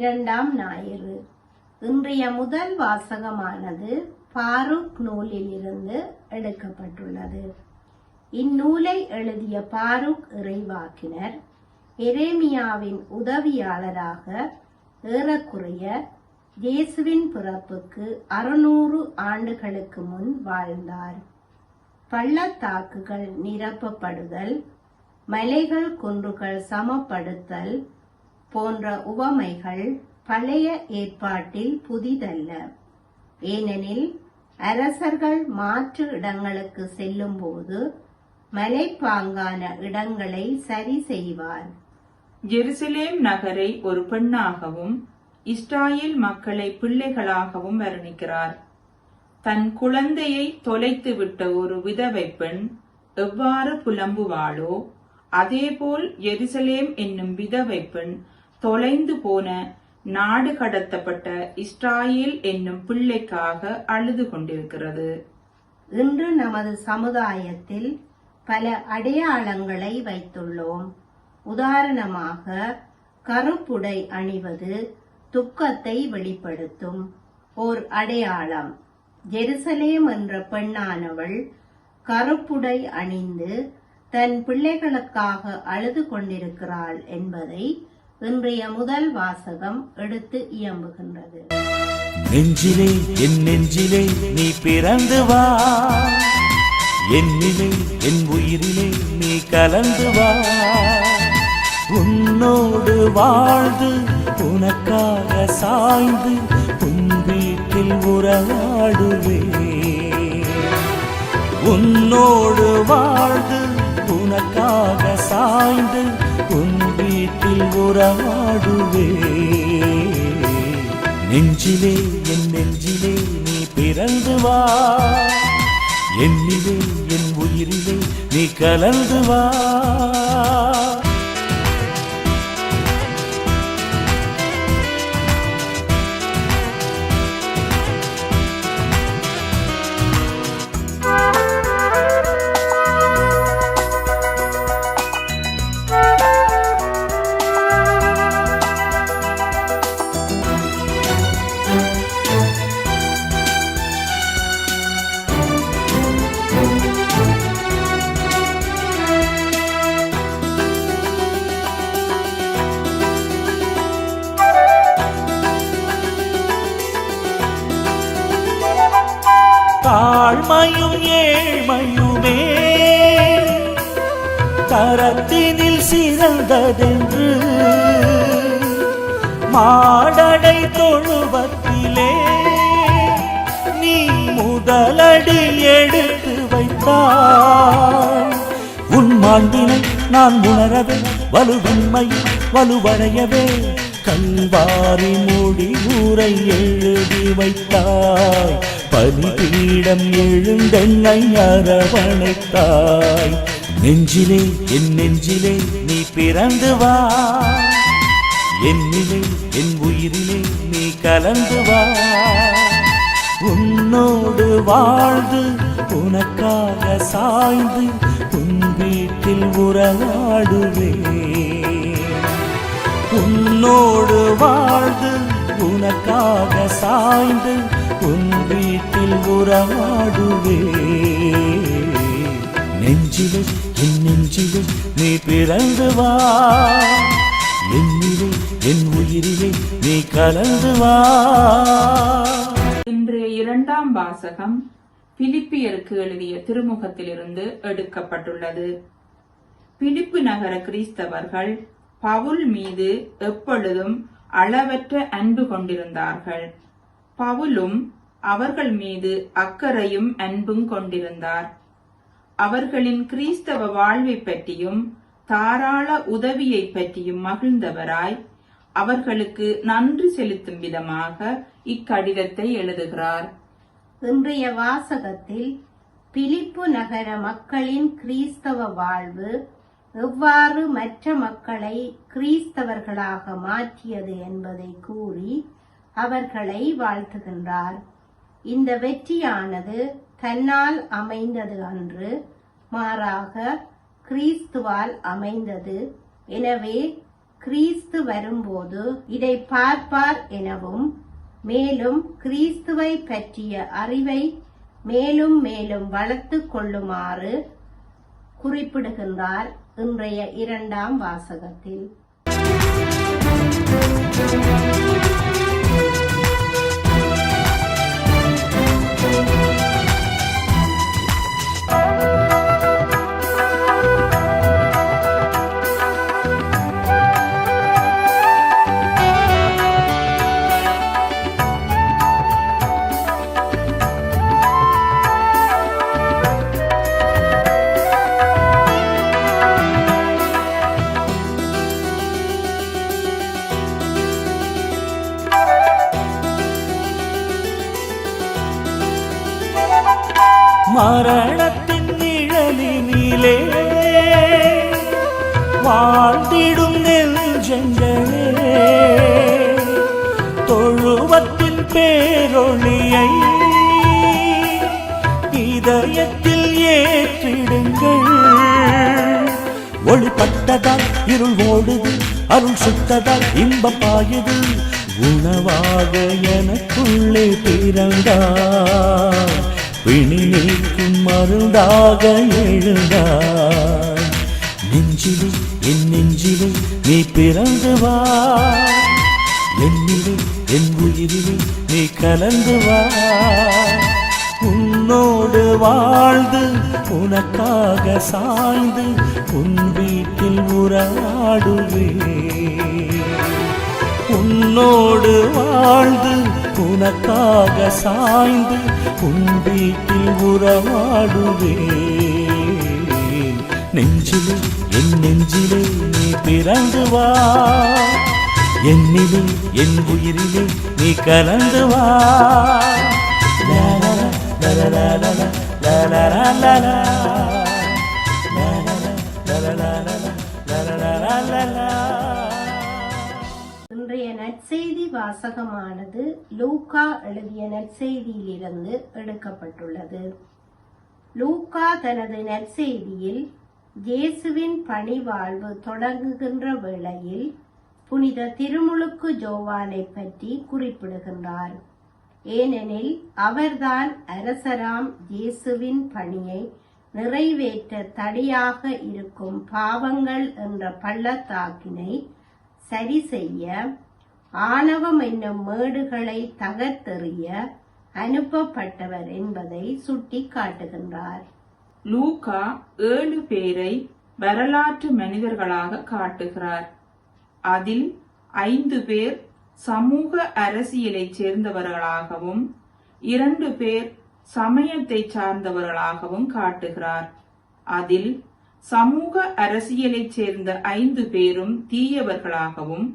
இரண்டாம் ஞாயிறு. இன்றைய முதல் வாசகமானது பாருக் நூலிலிருந்து எடுக்கப்பட்டுள்ளது. இந்நூலை எழுதிய பாருக் இறைவாக்கினர் எரேமியாவின் உதவியாளராக ஏறக்குறைய இயேசுவின் பிறப்புக்கு அறுநூறு ஆண்டுகளுக்கு முன் வாழ்ந்தார். பள்ளத்தாக்குகள் நிரப்பப்படுதல் மலைகள் குன்றுகள் சமப்படுத்தல் போன்ற உவமைகள் பழைய ஏற்பாட்டில் புதிதல்ல. ஏனெனில் அரசர்கள் மாற்று இடங்களுக்கு செல்லும்போது மலைப்பாங்கான இடங்களை சரி செய்வார். ஜெருசலேம் நகரை ஒரு பெண்ணாகவும் இஸ்ராயேல் மக்களை பிள்ளைகளாகவும் வர்ணிக்கிறார். தன் குழந்தையை தொலைத்துவிட்ட ஒரு விதவை பெண் எவ்வாறு புலம்புவாளோ அதேபோல் எருசலேம் என்னும் விதவை பெண் தொலைந்து போன நாடு கடத்தப்பட்ட இஸ்ராயேல் என்னும் பிள்ளைக்காக அழுது கொண்டிருக்கிறது. இன்று நமது சமுதாயத்தில் பல அடையாளங்களை வைத்துள்ளோம். உதாரணமாக கருப்புடை அணிவது துக்கத்தை வெளிப்படுத்தும் ஓர் அடையாளம். ஜெருசலேம் என்ற பெண்ணானவள் கருப்புடை அணிந்து தன் பிள்ளைகளுக்காக அழுது கொண்டிருக்கிறாள் என்பதை இன்றைய முதல் வாசகம் எடுத்து இயம்புகின்றது. நெஞ்சிலே என் நெஞ்சிலே நீ பிறந்து வா. என்னிலே என் உயிரிலே நீ கலந்து வா. உன்னோடு வாழ்ந்து உனக்காக சாய்ந்து உன் வீட்டில் உறவாடுவே உன்னோடு வாழ்ந்து உனக்காக சாய்ந்து உன் வீட்டில் உறவாடுவே. நெஞ்சிலே என் நெஞ்சிலே நீ பிறந்து வா. என்னிலே என் உயிரிலே நீ கலந்து வா. தாழ்மையும் ஏழ்மையுமே. தரத்தினில் சிறந்ததென்று மாடடை தொழுவத்திலே நீ முதலடி எடுத்து வைத்தாய். உன் மாண்பினை நான் உணரவே வலுவின்மை வலுவடையவே. கல்வாரி மூடி ஊரை எழுதி வைத்தாய். பலிபீடம் எழுந்தென்னை அரவணைத்தாய். நெஞ்சிலே என் நெஞ்சிலே நீ பிறந்து வா. என்னிலே என் உயிரிலே நீ கலந்து வா. உன்னோடு வாழ்ந்து உனக்காக சாய்ந்து உன் வீட்டில் உறவாடுவேன். உனக்காக சாய்ந்து உன் வீட்டில் உறவாடுவே நெஞ்சிலே என் நெஞ்சிலே நீ பிறந்து வா. என்னிலே என் உயிரிலே நீ கலந்து வா. இன்றைய இரண்டாம் வாசகம் பிலிப்பியருக்கு எழுதிய திருமுகத்திலிருந்து எடுக்கப்பட்டுள்ளது. பிலிப்பு நகர கிறிஸ்தவர்கள் பவுல் மீது எப்பொழுதும் அளவற்ற அன்பு கொண்டிருந்தார்கள். பவுலும் அவர்கள் மீது அக்கறையும் அன்பும் கொண்டிருந்தார். அவர்களின் கிறிஸ்தவ வாழ்வை பற்றியும் தாராள உதவியை பற்றியும் மகிழ்ந்தவராய் அவர்களுக்கு நன்றி செலுத்தும் விதமாக இக்கடிதத்தை எழுதுகிறார். இன்றைய வாசகத்தில் பிலிப்பு நகர மக்களின் கிறிஸ்தவ வாழ்வு எவ்வாறு மற்ற மக்களை கிறிஸ்தவர்களாக மாற்றியது என்பதை கூறி அவர்களை வாழ்த்துகின்றார். இந்த வெற்றியானது தன்னால் அமைந்தது அன்று மாறாக கிறிஸ்துவால் அமைந்தது. எனவே கிறிஸ்து வரும்போது இதை பார்ப்பார் எனவும் மேலும் கிறிஸ்துவை பற்றிய அறிவை மேலும் மேலும் வளர்த்துக் கொள்ளுமாறு குறிப்பிடுகின்றார். இன்றைய இரண்டாம் வாசகத்தில். மரணத்தின் பேரொளியை இதயத்தில் ஏற்றிடுங்கள். ஒளிப்பட்டதால் இருள் ஓடுது அருள் சுட்டதால் இன்பம் பாயுது. உணவாக எனக்குள்ளே பிறந்தார் பிணி நீக்கும் மருந்தாக எழுந்தார் நெஞ்சிலும் என் நெஞ்சிலும் நீ பிறந்து வா. என்னிலே என் உயிரிலே நீ கலந்து வா. உன்னோடு வாழ்ந்து உனக்காக சாய்ந்து உன் வீட்டில் உறவாடுவே உன்னோடு வாழ்ந்து உனக்காக சாய்ந்து உன் வீட்டில் உறவாடுவே நெஞ்சிலே என் நெஞ்சிலே நீ பிறந்து வா. என்னிலே என் உயிரிலே நீ கலந்து இன்றைய நற்செய்தி வாசகமானது லூகா எழுதிய நற்செய்தியிலிருந்து எடுக்கப்பட்டுள்ளது. லூகா தனது நற்செய்தியில் இயேசுவின் பணிவாழ்வு தொடங்குகின்ற வேளையில் புனித திருமுழுக்கு ஜோவானை பற்றி குறிப்பிடுகின்றார். ஏனெனில் அவர்தான் அரசராம் இயேசுவின் பணியை நிறைவேற்ற தடையாக இருக்கும் பாவங்கள் என்ற பள்ளத்தாக்கினை சரி செய்ய ஆணவம் என்னும் மேடுகளை தகர்த்தெறிய அனுப்பப்பட்டவர் என்பதை சுட்டிக் காட்டுகின்றார் லூகா ஏழு பேரை வரலாற்று மனிதர்களாக காட்டுகிறார். அதில் ஐந்து பேர் சமூக அரசியலைச் சேர்ந்தவர்களாகவும் இரண்டு பேர் சமயத்தை சார்ந்தவர்களாகவும் காட்டுகிறார். அதில் சமூக அரசியலை சேர்ந்த ஐந்து பேரும் தீயவர்களாகவும்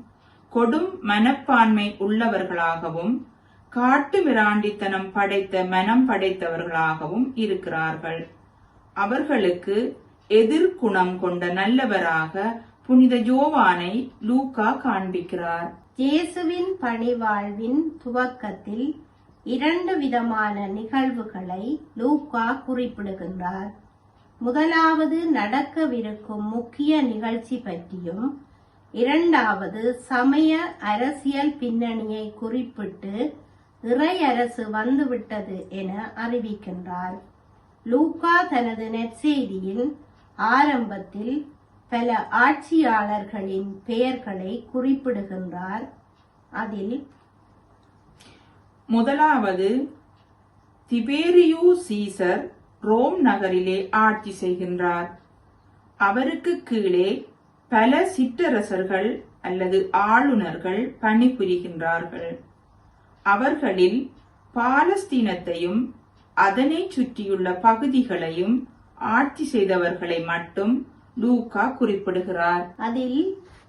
கொடும் மனப்பான்மை உள்ளவர்களாகவும் காட்டு மிராண்டித்தனம் படைத்த மனம் படைத்தவர்களாகவும் இருக்கிறார்கள். அவர்களுக்கு எதிர்குணம் கொண்ட நல்லவராக புனித ஜோவானை லூக்கா காண்பிக்கிறார். இயேசுவின் பணிவாழ்வின் துவக்கத்தில் இரண்டு விதமான நிகழ்வுகளை லூக்கா குறிப்பிடுகின்றார். முதலாவது நடக்கவிருக்கும் முக்கிய நிகழ்ச்சி பற்றியும் இரண்டாவது சமய அரசியல் பின்னணியை குறிப்பிட்டு இறையரசு வந்துவிட்டது என அறிவிக்கின்றார். லூக்கா தனது நெற்செய்தியின் ஆரம்பத்தில் பல ஆட்சியாளர்களின் பெயர்களை குறிப்பிடுகின்றார். அதில் முதலாவது திபேரியு சீசர் ரோம் நகரிலே ஆட்சி செய்கின்றார். அவருக்கு கீழே பல சிற்றரசர்கள் அல்லது ஆளுநர்கள் பணிபுரிகின்றார்கள். அவர்களில் பாலஸ்தீனத்தையும் அதனை சுற்றியுள்ள பகுதிகளையும் ஆட்சி செய்தவர்களை மட்டும் லூகா குறிப்பிடுகிறார். அதில்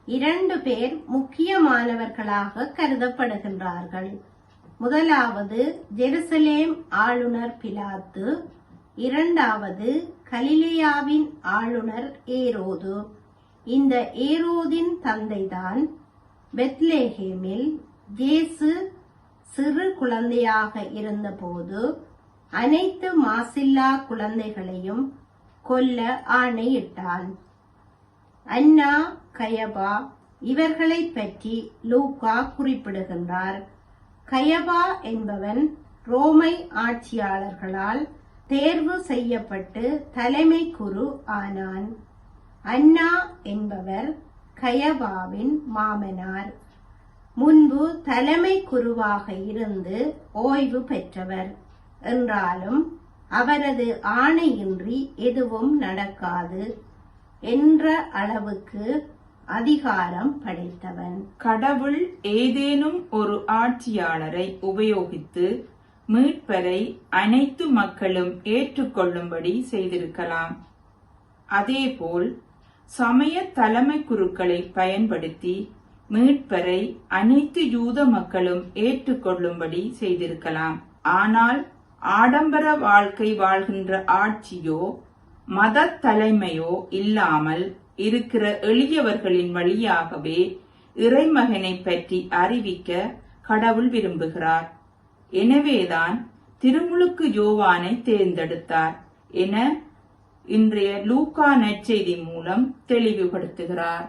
இரண்டு பேர் முக்கியமானவர்களாக கருதப்படுகின்றார்கள். முதலாவது ஜெருசலேம் ஆளுநர் பிலாத்து இரண்டாவது கலிலேயாவின் ஆளுநர் ஏரோது. இந்த ஏரோதின் தந்தைதான் பெத்லேஹேமில் ஜேசு சிறு குழந்தையாக இருந்தபோது அனைத்து மாசில்லா குழந்தைகளையும் கொல்ல ஆணையிட்டான் அன்னா கயபா இவர்களை பற்றி லூகா குறிப்பிடுகின்றார். கயபா என்பவன் ரோமை ஆட்சியாளர்களால் தேர்வு செய்யப்பட்டு தலைமை குரு ஆனான். அன்னா என்பவர் கயபாவின் மாமனார். முன்பு தலைமை குருவாக இருந்து ஓய்வு பெற்றவர் என்றாலும் அவரது ஆணையின்றி எதுவும் நடக்காது என்ற அளவுக்கு அதிகாரம் படைத்தவன். கடவுள் ஏதேனும் ஒரு ஆட்சியாளரை உபயோகித்து மீட்பரை அனைத்து மக்களும் ஏற்றுக்கொள்ளும்படி செய்திருக்கலாம். அதேபோல் சமய தலைமை குருக்களை பயன்படுத்தி மீட்பரை அனைத்து யூத மக்களும் ஏற்றுக்கொள்ளும்படி செய்திருக்கலாம். ஆனால் ஆடம்பர வாழ்க்கை வாழ்கின்ற ஆட்சியோ மத தலைமையோ இல்லாமல் இருக்கிற எளியவர்களின் வழியாகவே இறைமகனை பற்றி அறிவிக்க கடவுள் விரும்புகிறார். எனவேதான் திருமுழுக்கு யோவானை தேர்ந்தெடுத்தார் என இன்றைய லூக்கா நற்செய்தி மூலம் தெளிவுபடுத்துகிறார்.